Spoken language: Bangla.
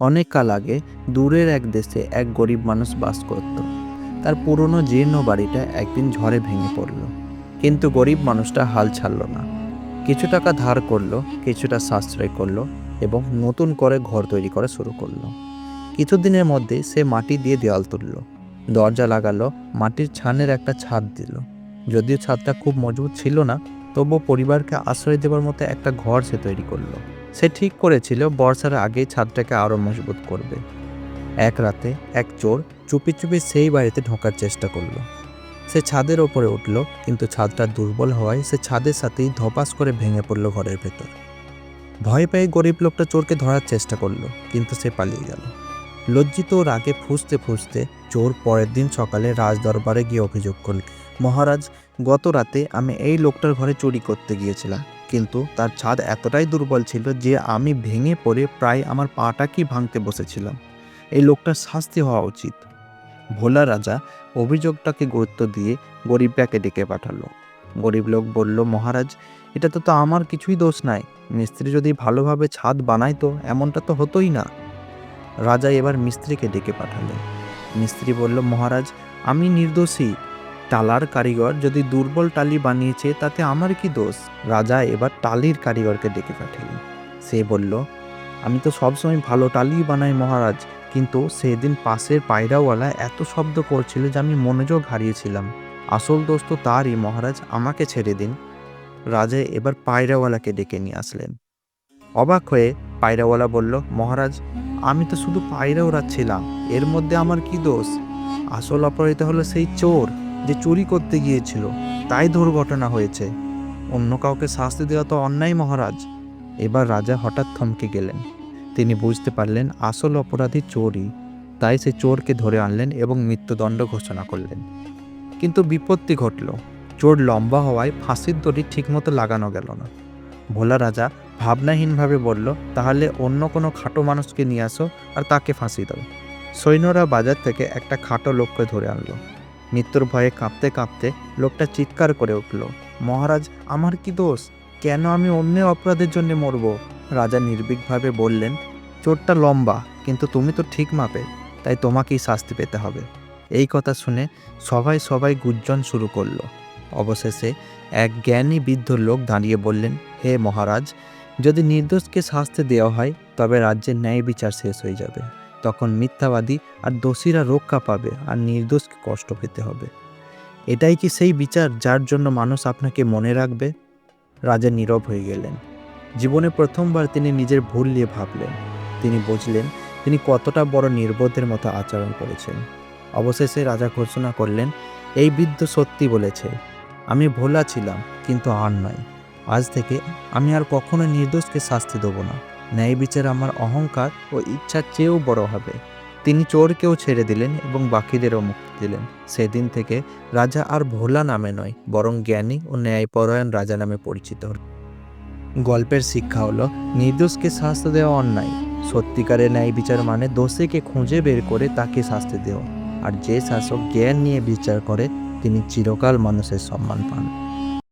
অনেক কাল আগে দূরের এক দেশে এক গরিব মানুষ বাস করত। তার পুরনো জীর্ণ বাড়িটা একদিন ঝড়ে ভেঙে পড়ল। কিন্তু গরিব মানুষটা হাল ছাড়ল না। কিছু টাকা ধার করল, কিছুটা সাশ্রয় করল এবং নতুন করে ঘর তৈরি করা শুরু করল। কিছুদিনের মধ্যে সে মাটি দিয়ে দেওয়াল তুললো। দরজা লাগালো, মাটির ছানের একটা ছাদ দিল। যদিও ছাদটা খুব মজবুত ছিল না, তবুও পরিবারকে আশ্রয় দেওয়ার মতো একটা ঘর সে তৈরি করল। সে ঠিক করেছিল, বর্ষার আগে ছাদটাকে আরও মজবুত করবে। এক রাতে এক চোর চুপি চুপি সেই বাড়িতে ঢোকার চেষ্টা করল। সে ছাদের ওপরে উঠল, কিন্তু ছাদটা দুর্বল হওয়ায় সে ছাদের সাথেই ধপাস করে ভেঙে পড়ল ঘরের ভেতর। ভয় পেয়ে গরিব লোকটা চোরকে ধরার চেষ্টা করল, কিন্তু সে পালিয়ে গেল। লজ্জিত ও রাগে ফুসতে ফুসতে চোর পরের দিন সকালে রাজদরবারে গিয়ে অভিযোগ করল, মহারাজ, গত রাতে আমি এই লোকটার ঘরে চুরি করতে গিয়েছিলাম। কিন্তু তার ছাদ এতটাই দুর্বল ছিল যে আমি ভেঙে পড়ে প্রায় আমার পাটাকেই ভাঙতে বসেছিলাম। এই লোকটার শাস্তি হওয়া উচিত। ভোলা রাজা অভিযোগটাকে গুরুত্ব দিয়ে গরিবটাকে ডেকে পাঠালো। গরিব লোক বলল, মহারাজ এটা তো তো আমার কিছুই দোষ নাই। মিস্ত্রি যদি ভালোভাবে ছাদ বানাইতো, এমনটা তো হতোই না। রাজা এবার মিস্ত্রিকে ডেকে পাঠালেন। মিস্ত্রি বলল, মহারাজ, আমি নির্দোষী। টালার কারিগর যদি দুর্বল টালি বানিয়েছে, তাতে আমার কি দোষ? রাজা এবার টালির কারিগরকে ডেকে পাঠালেন। সে বলল, আমি তো সবসময় ভালো টালি বানাই, মহারাজ, কিন্তু সেদিন পাশের পায়রাওয়ালা এত শব্দ করছিল যে আমি মনোযোগ হারিয়েছিলাম। আসল দোষ তো তারই, মহারাজ, আমাকে ছেড়ে দিন। রাজা এবার পায়রাওয়ালাকে ডেকে নিয়ে আসলেন। অবাক হয়ে পায়রাওয়ালা বলল, মহারাজ, আমি তো শুধু পায়রা ওড়াচ্ছিলাম এর মধ্যে আমার কি দোষ? আসল অপরাধী হলো সেই চোর। যে চুরি করতে গিয়েছিল, তাই দুর্ঘটনা হয়েছে। অন্য কাউকে শাস্তি দেওয়া তো অন্যায় মহারাজ। এবার রাজা হঠাৎ থমকে গেলেন। তিনি বুঝতে পারলেন আসল অপরাধী চোরই। তাই সে চোরকে ধরে আনলেন এবং মৃত্যুদণ্ড ঘোষণা করলেন। কিন্তু বিপত্তি ঘটল। চোর লম্বা হওয়ায় ফাঁসির দড়ি ঠিকমতো লাগানো গেল না। ভোলা রাজা ভাবনাহীনভাবে বলল, তাহলে অন্য কোনো খাটো মানুষকে নিয়ে আসো আর তাকে ফাঁসি দাও। সৈন্যরা বাজার থেকে একটা খাটো লোককে ধরে আনলো। মৃত্যুর ভয়ে কাঁপতে কাঁপতে লোকটা চিৎকার করে উঠল, মহারাজ, আমার কি দোষ? কেন আমি অন্য অপরাধের জন্য মরব? রাজা নির্ভীকভাবে বললেন, চোরটা লম্বা, কিন্তু তুমি তো ঠিক মাপে, তাই তোমাকেই শাস্তি পেতে হবে। এই কথা শুনে সবাই সবাই গুজ্জন শুরু করল। অবশেষে এক জ্ঞানী বৃদ্ধ লোক দাঁড়িয়ে বললেন, হে মহারাজ, যদি নির্দোষকে শাস্তি দেওয়া হয়, তবে রাজ্যের ন্যায় বিচার শেষ হয়ে যাবে। তখন মিথ্যাবাদী আর দোষীরা রক্ষা পাবে আর নির্দোষকে কষ্ট পেতে হবে। এটাই কি সেই বিচার যার জন্য মানুষ আপনাকে মনে রাখবে? রাজা নীরব হয়ে গেলেন। জীবনে প্রথমবার তিনি নিজের ভুল নিয়ে ভাবলেন। তিনি বুঝলেন তিনি কতটা বড় নির্বোধের মতো আচরণ করেছেন। অবশেষে রাজা ঘোষণা করলেন, এই বৃদ্ধ সত্যি বলেছে, আমি ভোলা ছিলাম, কিন্তু আর নয়। আজ থেকে আমি আর কখনো নির্দোষকে শাস্তি দেবো না। ন্যায় বিচার আমার অহংকার ও ইচ্ছার চেয়েও বড় হবে। তিনি চোরকেও ছেড়ে দিলেন এবং বাকিদেরও মুক্তি দিলেন। সেদিন থেকে রাজা আর ভোলা নামে নয়, বরং জ্ঞানী ও ন্যায়পরায়ণ রাজা নামে পরিচিত হল। গল্পের শিক্ষা হলো, নির্দোষকে শাস্তি দেওয়া অন্যায়। সত্যিকারের ন্যায় বিচার মানে দোষীকে খুঁজে বের করে তাকে শাস্তি দেওয়া। আর যে শাসক জ্ঞান নিয়ে বিচার করে, তিনি চিরকাল মানুষের সম্মান পান।